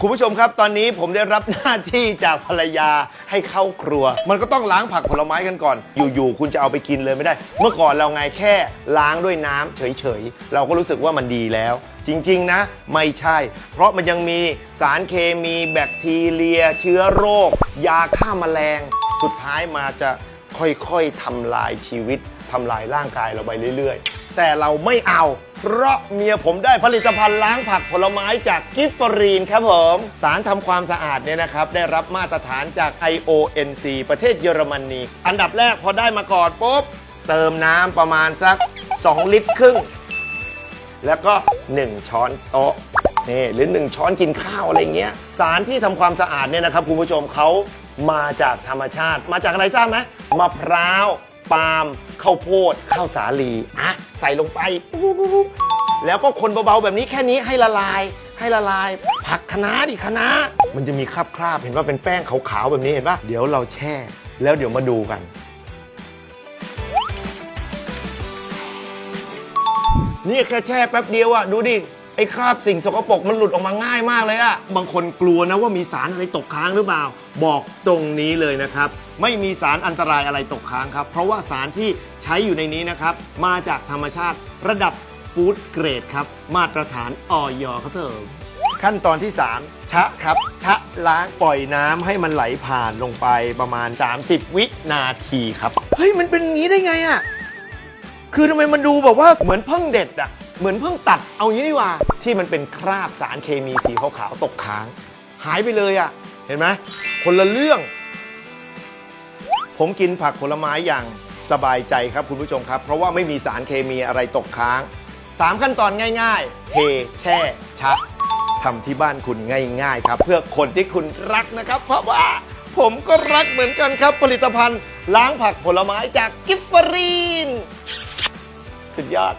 คุณผู้ชมครับ ตอนนี้ผมได้รับหน้าที่จากภรรยาให้เข้าครัว มันก็ต้องล้างผักผลไม้กันก่อน อยู่ๆคุณจะเอาไปกินเลยไม่ได้ เมื่อก่อนเราไงแค่ล้างด้วยน้ำเฉยๆ เราก็รู้สึกว่ามันดีแล้ว จริงๆนะ ไม่ใช่ เพราะมันยังมีสารเคมีแบคทีเรีย เชื้อโรค ยาฆ่าแมลง สุดท้ายมาจะค่อยๆทำลายชีวิตทำลายร่างกายเราไปเรื่อยๆ แต่เราไม่เอา เพราะเมียผมได้ผลิตภัณฑ์ล้างผักผลไม้จากกิฟฟรีนครับผม สารทำความสะอาดเนี่ยนะครับ ได้รับมาตรฐานจาก IONC ประเทศเยอรมนี อันดับแรกพอได้มาก่อนปุ๊บ เติมน้ำประมาณสัก 2 ลิตรครึ่ง แล้วก็ 1 ช้อนโต๊ะนี่หรือ 1 ช้อนกินข้าวอะไรเงี้ย สารที่ทำความสะอาดเนี่ยนะครับคุณผู้ชมเขามาจากธรรมชาติ มาจากอะไรทราบไหมมะพร้าว ปาล์มข้าวโพดข้าวสาลีอะใส่ลงไปปุ๊บแล้วก็คนเบาๆแบบนี้แค่นี้ให้ละลาย ให้ละลาย ผักคะน้าดิคะน้ามันจะมีคราบคราบๆเห็นว่าเป็นแป้งขาวๆแบบนี้เห็นปะเดี๋ยวเราแช่ แล้วเดี๋ยวมาดูกัน นี่แค่แช่แป๊บเดียวอะดูดิ ไอ้คราบสิ่งสกปรกมันหลุดออกมาง่ายมากเลยอะบางคนกลัวนะว่ามีสารอะไรตกค้างหรือเปล่า บอกตรงนี้เลยนะครับ ไม่มีสารอันตรายอะไรตกค้างครับ เพราะว่าสารที่ใช้อยู่ในนี้นะครับ มาจากธรรมชาติระดับฟู้ดเกรดครับ มาตรฐานออยครับเถอะขั้นตอนที่ 3 ชะครับ ชะล้างปล่อยน้ำให้มันไหลผ่านลงไปประมาณ 30 วินาทีครับ เฮ้ย มันเป็นอย่างนี้ได้ไงอะคือทำไมมันดูแบบว่าเหมือนเพิ่งเด็ดอะ เหมือนเพิ่งตัดเอางี้ดีกว่า ที่มันเป็นคราบสารเคมีสีขาวๆตกค้าง หายไปเลยอะเห็นไหมคนละเรื่อง ผมกินผักผลไม้อย่างสบายใจครับคุณผู้ชมครับ เพราะว่าไม่มีสารเคมีอะไรตกค้าง 3 ขั้นตอนง่าย ๆ เทแช่ชะทำที่บ้านคุณง่าย ๆ ครับ เพื่อคนที่คุณรักนะครับ เพราะว่าผมก็รักเหมือนกันครับ ผลิตภัณฑ์ ล้างผักผลไม้จากกิฟฟรีนสุดยอด